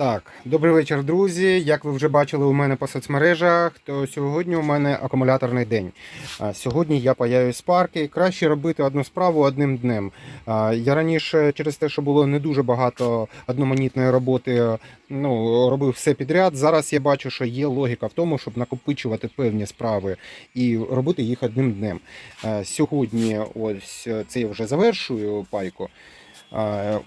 Так, добрий вечір, друзі. Як ви вже бачили у мене по соцмережах, то сьогодні у мене акумуляторний день. Сьогодні я паяю з парки. Краще робити одну справу одним днем. Я раніше через те, що було не дуже багато одноманітної роботи, ну, робив все підряд. Зараз я бачу, що є логіка в тому, щоб накопичувати певні справи і робити їх одним днем. Сьогодні, ось це я вже завершую пайку.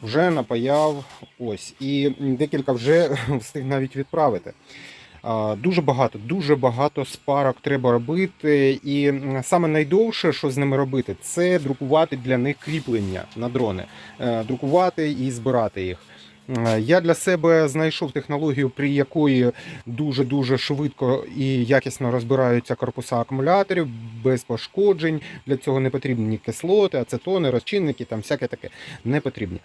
Вже напаяв ось і декілька вже встиг навіть відправити. Дуже багато, дуже багато спарок треба робити. І саме найдовше, що з ними робити, це друкувати для них кріплення на дрони, Е, друкувати і збирати їх. Е, Я для себе знайшов технологію, при якої дуже дуже швидко і якісно розбираються корпуса акумуляторів без пошкоджень. Для цього не потрібні кислоти, ацетони, розчинники, там всяке таке не потрібні.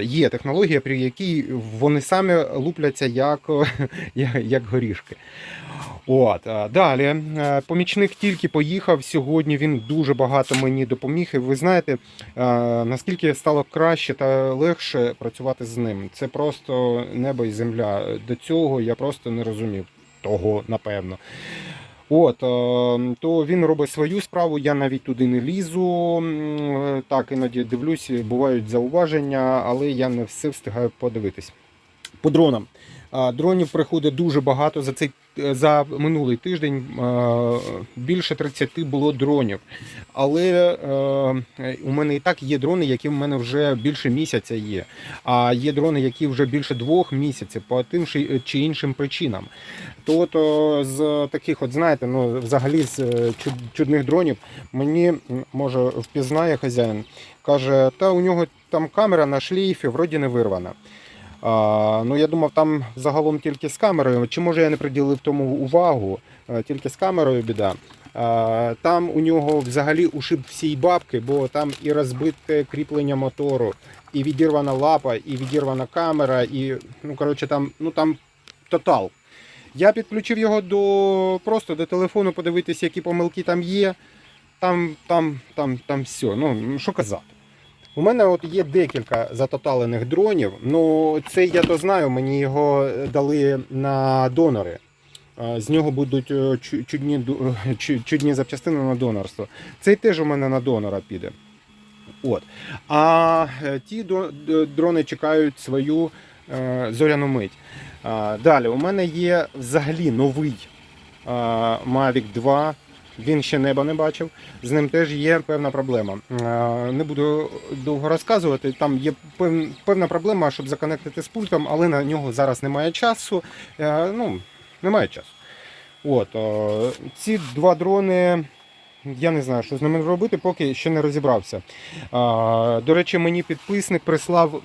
Є технологія, при якій вони самі лупляться як, як горішки. От далі е, помічник тільки поїхав сьогодні. Він дуже багато мені допоміг. І ви знаєте, е, наскільки стало краще та легше працювати з ним. Це просто небо і земля. До цього я просто не розумів того, напевно. От, е, то він робить свою справу, я навіть туди не лізу. Так, іноді дивлюсь, бувають зауваження, але я не все встигаю подивитись. По дронам. Дронів приходить дуже багато за цей за минулий тиждень е, більше 30 було дронів. Але е, у мене і так є дрони, які в мене вже більше місяця є. А є дрони, які вже більше двох місяців по тим чи- іншим причинам. То от з таких, от знаєте, ну взагалі з е, чудних дронів мені може впізнає хазяїн. Каже, та у нього там камера на шлейфі, вроді не вирвана. А, ну я думав, там загалом тільки з камерою. Чи може я не приділив тому увагу? Е, Тільки з камерою біда. А, там у нього взагалі ушиб всі бабки, бо там і розбите кріплення мотору, і відірвана лапа, і відірвана камера, і ну коротше, там, ну там тотал. Я підключив його до просто до телефону, подивитися, які помилки там є. Там, там, там, там все. Ну що казати. У мене от є декілька затоталених дронів. Ну, це я то знаю, мені його дали на донори. З нього будуть е, чудні, е, чу- чудні запчастини на донорство. Цей теж у мене на донора піде. От. А е, ті дрони чекають свою е, зоряну мить. Далі, у мене є взагалі новий е, Mavic 2. Він ще неба не бачив. З ним теж є певна проблема. Е, Не буду довго розказувати. Там є певна проблема, щоб законектити з пультом, але на нього зараз немає часу. Е, Ну, немає часу. От, е, ці два дрони. Я не знаю, що з ними робити, поки ще не розібрався. До речі, мені підписник прислав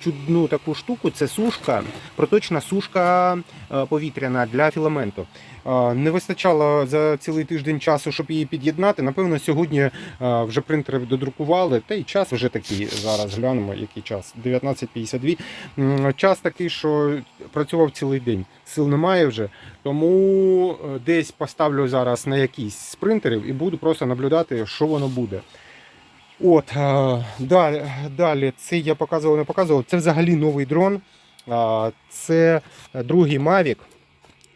чудну таку штуку. Це сушка, проточна сушка е, повітряна для філаменту. Не вистачало за цілий тиждень часу, щоб її під'єднати. Напевно, сьогодні е, вже принтери додрукували. Та й час вже такий. Зараз глянемо, який час. 19.52. Час такий, що працював цілий день. Сил немає вже. Тому е, десь поставлю зараз на якийсь з принтерів і буду просто наблюдати, що воно буде. От, е, далі, далі, це я показував, не показував. Це взагалі новий дрон. Це другий Mavic.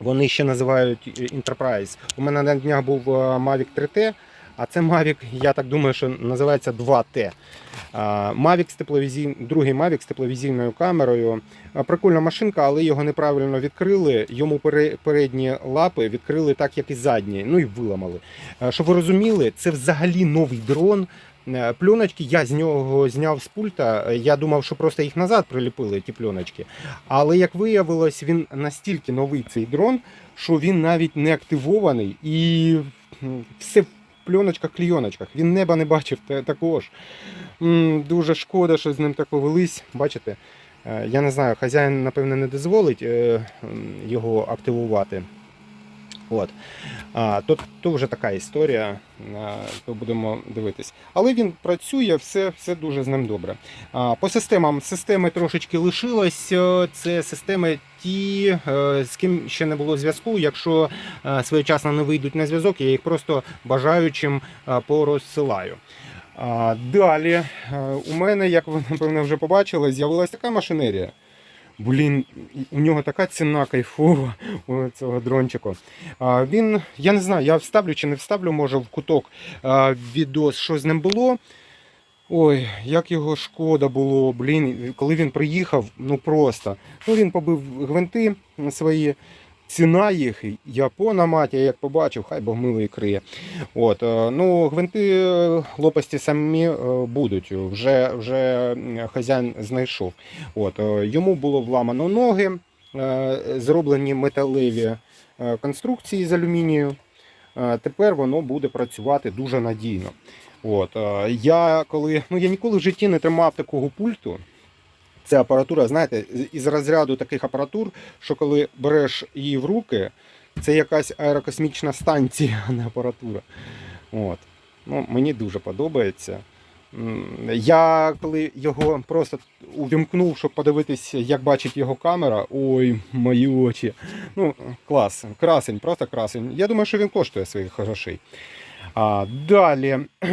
Вони ще називають е, Enterprise. У мене на днях був е, Mavic 3T, а це Mavic, я так думаю, що називається 2T. Mavic з. Другий Mavic з тепловізійною камерою. Прикольна машинка, але його неправильно відкрили. Йому передні лапи відкрили так, як і задні, ну і виламали. Щоб ви розуміли, це взагалі новий дрон. Е, Пленочки я з нього зняв з пульта. Е, Я думав, що просто їх назад приліпили, ті пленочки. Але як виявилось, він настільки новий цей дрон, що він навіть не активований і все в пленочках, клійоночках. Він неба не бачив також. Дуже шкода, що з ним так повелись. Бачите? Е, Я не знаю, хазяїн, напевне, не дозволить його активувати. От. А, то, то вже така історія, а, то будемо дивитись. Але він працює, все, все дуже з ним добре. А, по системам системи трошечки лишилось. Е, Це системи ті, е, з ким ще не було зв'язку. Якщо е, своєчасно не вийдуть на зв'язок, я їх просто бажаючим порозсилаю. А, Далі у мене, як ви напевно вже побачили, з'явилася така машинерія. Блін, у нього така ціна кайфова у цього дрончика. А, він, я не знаю, я вставлю чи не вставлю, може, в куток а, відос, що з ним було. Ой, як його шкода було, блін, коли він приїхав, ну просто. Ну він побив гвинти свої. Ціна їх, я по я як побачив, хай Бог милий криє. От, е, ну, гвинти е, лопасті самі е, будуть, вже, вже хазяїн знайшов. От, йому було вламано ноги, зроблені металеві конструкції з алюмінію. Тепер воно буде працювати дуже надійно. От, я коли ну я ніколи в житті не тримав такого пульту. Це апаратура, знаєте, із розряду таких апаратур, що коли береш її в руки, це якась аерокосмічна станція, а не апаратура. От. Ну, мені дуже подобається. Я коли його просто увімкнув, щоб подивитись, як бачить його камера. Ой, мої очі. Ну, клас, красень, просто красень. Я думаю, що він коштує своїх грошей. А, далі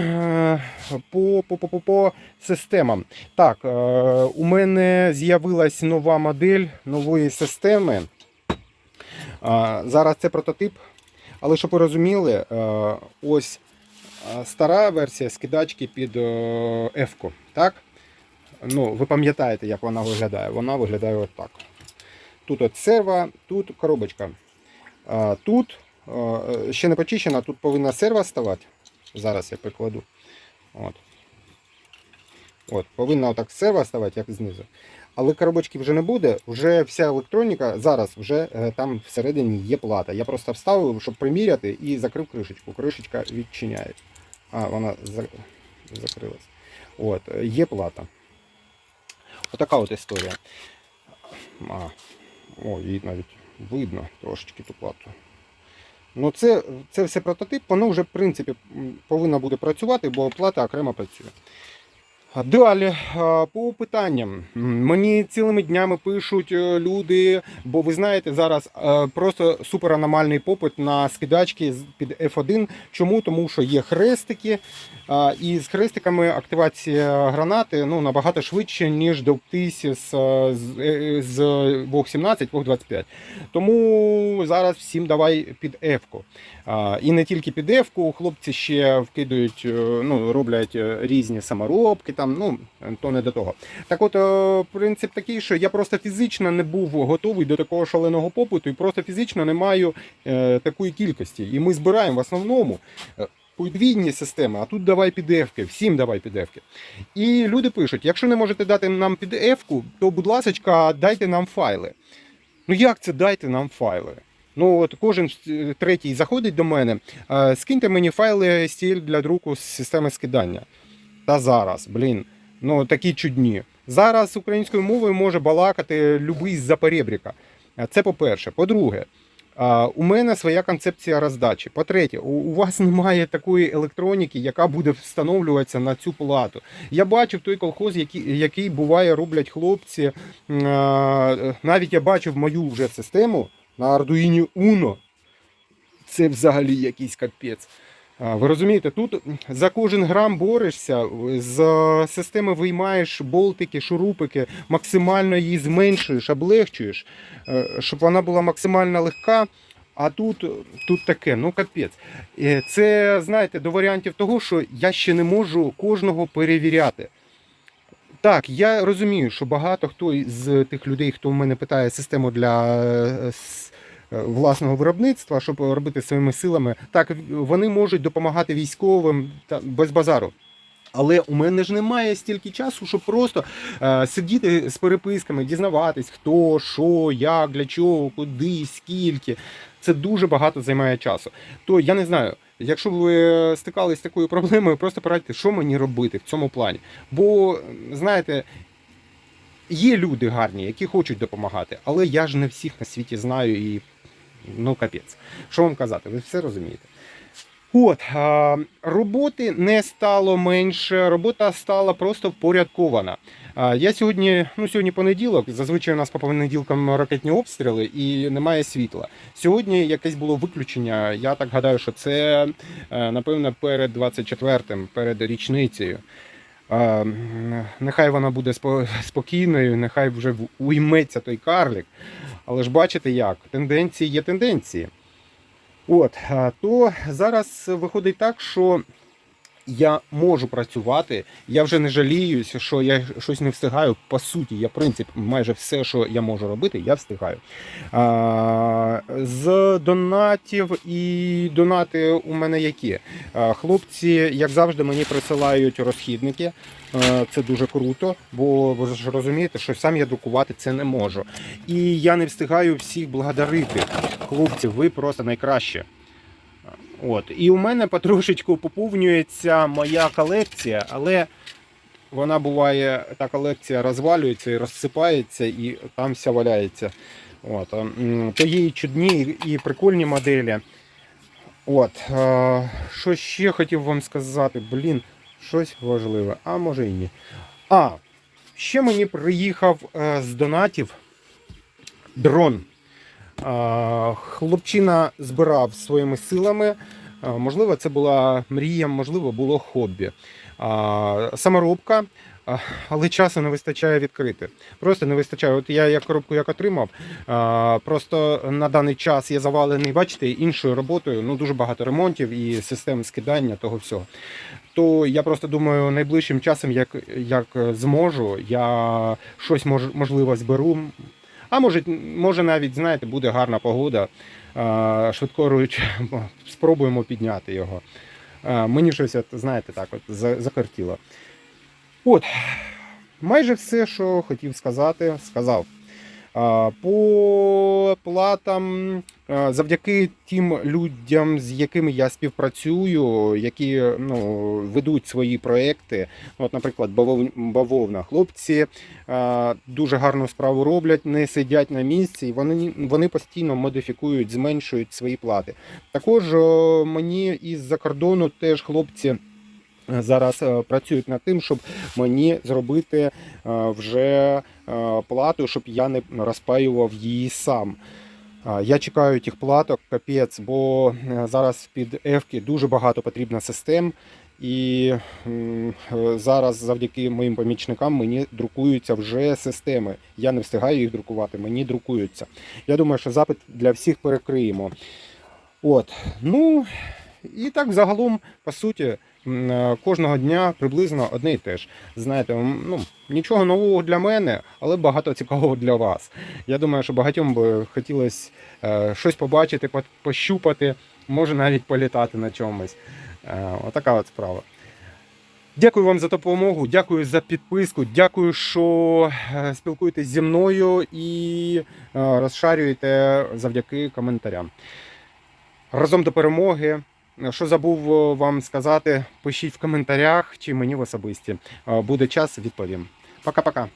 по, по, по, по, системам. Так, е, у мене з'явилась нова модель нової системи. А, зараз це прототип. Але щоб ви розуміли, е, ось е, стара версія скидачки під F-ку. Так? Ну, ви пам'ятаєте, як вона виглядає. Вона виглядає отак. Тут от серва, тут коробочка. Тут ще не почищена, тут повинна серва ставати. Зараз я прикладу. От. От, повинна отак серва ставати, як знизу. Але коробочки вже не буде, вже вся електроніка, зараз вже е, там всередині є плата. Я просто вставив, щоб приміряти, і закрив кришечку. Кришечка відчиняє. А, вона за- закрилась. От, е, є плата. Отака от історія. А, о, її навіть видно трошечки ту плату. Ну, це, це все прототип, воно вже в принципі повинно буде працювати, бо оплата окремо працює. Далі по питанням. Мені цілими днями пишуть е, люди, бо ви знаєте, зараз е, просто супераномальний попит на скидачки під F1. Чому? Тому що є хрестики, і з хрестиками активація гранати ну, набагато швидше, ніж з, е, з, е, з Вог 17, Вог 25. Тому зараз всім давай під F-ку. І не тільки під F-ку, хлопці ще вкидають, е, ну, роблять е, різні саморобки, там, ну, то не до того. Так от, е, принцип такий, що я просто фізично не був готовий до такого шаленого попиту і просто фізично не маю е, такої кількості. І ми збираємо в основному. е, Подвійні системи, а тут давай підевки, всім давай підевки. І люди пишуть: якщо не можете дати нам підевку, то, будь ласка, дайте нам файли. Ну як це дайте нам файли? Ну от кожен третій заходить до мене, скиньте мені файли стіль для друку з системи скидання. Та зараз, блін, ну такі чудні. Зараз українською мовою може балакати любий з-за перебріка. Е, Це по-перше. По-друге, у мене своя концепція роздачі. По-третє, у вас немає такої електроніки, яка буде встановлюватися на цю плату. Я бачив той колхоз, який, який буває, роблять хлопці. Навіть я бачив мою вже систему на Arduino Uno. Це взагалі якийсь капець. Ви розумієте, тут за кожен грам борешся, з системи виймаєш болтики, шурупики, максимально її зменшуєш, облегчуєш, е, щоб вона була максимально легка. А тут, тут таке, ну капець. Е, Це, знаєте, до варіантів того, що я ще не можу кожного перевіряти. Так, я розумію, що багато хто з тих людей, хто в мене питає систему для е, власного виробництва, щоб робити своїми силами, так вони можуть допомагати військовим та без базару. Але у мене ж немає стільки часу, щоб просто е, сидіти з переписками, дізнаватись, хто, що, як, для чого, куди, скільки. Це дуже багато займає часу. То я не знаю, якщо ви стикались з такою проблемою, просто порадьте, що мені робити в цьому плані. Бо, знаєте, є люди гарні, які хочуть допомагати, але я ж не всіх на світі знаю і ну капець. Що вам казати? Ви все розумієте. От, роботи не стало менше, робота стала просто впорядкована. Я сьогодні, ну сьогодні понеділок, зазвичай у нас по понеділкам ракетні обстріли і немає світла. Сьогодні якесь було виключення. Я так гадаю, що це е, напевно перед 24-м, перед річницею. Нехай вона буде спокійною, нехай вже уйметься той карлик. Але ж бачите як, тенденції є тенденції. От, то зараз виходить так, що я можу працювати, я вже не жаліюся, що я щось не встигаю. По суті, я в принципі майже все, що я можу робити, я встигаю. А, з донатів і донати у мене які? А, хлопці, як завжди, мені присилають розхідники. Це дуже круто, бо ви ж розумієте, що сам я друкувати це не можу. І я не встигаю всіх благодарити. Хлопці, ви просто найкраще. От. І у мене потрошечку поповнюється моя колекція, але вона буває, та колекція розвалюється і розсипається, і там вся валяється. От. То є і чудні, і прикольні моделі. От. е, Що ще хотів вам сказати? Блін, щось важливе. А може і ні. А, ще мені приїхав е, з донатів дрон. Хлопчина збирав своїми силами. Можливо, це була мрія, можливо, було хобі. Саморобка, але часу не вистачає відкрити. Просто не вистачає. От я як коробку як отримав. Просто на даний час я завалений, бачите, іншою роботою. Ну дуже багато ремонтів і систем скидання того всього. То я просто думаю, найближчим часом, як, як зможу, я щось мож, можливо зберу. А може, може навіть, знаєте, буде гарна погода. Швидкоруючи, спробуємо підняти його. Мені щось, от, знаєте, так от закартіло. От, майже все, що хотів сказати, сказав. По платам, завдяки тим людям, з якими я співпрацюю, які ну, ведуть свої проекти. От, наприклад, бавов- бавовна. Хлопці дуже гарну справу роблять, не сидять на місці, і вони, вони постійно модифікують, зменшують свої плати. Також мені із-за кордону теж хлопці. Зараз е, працюють над тим, щоб мені зробити е, вже е, плату, щоб я не розпаював її сам. Я чекаю тих платок, капець, бо зараз під Ефки дуже багато потрібно систем. І зараз завдяки моїм помічникам мені друкуються вже системи. Я не встигаю їх друкувати, мені друкуються. Я думаю, що запит для всіх перекриємо. От. Ну і так загалом, по суті, кожного дня приблизно одне і те ж. Знаєте, ну, нічого нового для мене, але багато цікавого для вас. Я думаю, що багатьом би хотілося е, щось побачити, пощупати, може навіть політати на чомусь. Е, Отака от справа. Дякую вам за допомогу, дякую за підписку, дякую, що е, спілкуєтесь зі мною і е, розшарюєте завдяки коментарям. Разом до перемоги. Що забув е, вам сказати, пишіть в коментарях чи мені в особисті. Е, Буде час, відповім. Пока-пока.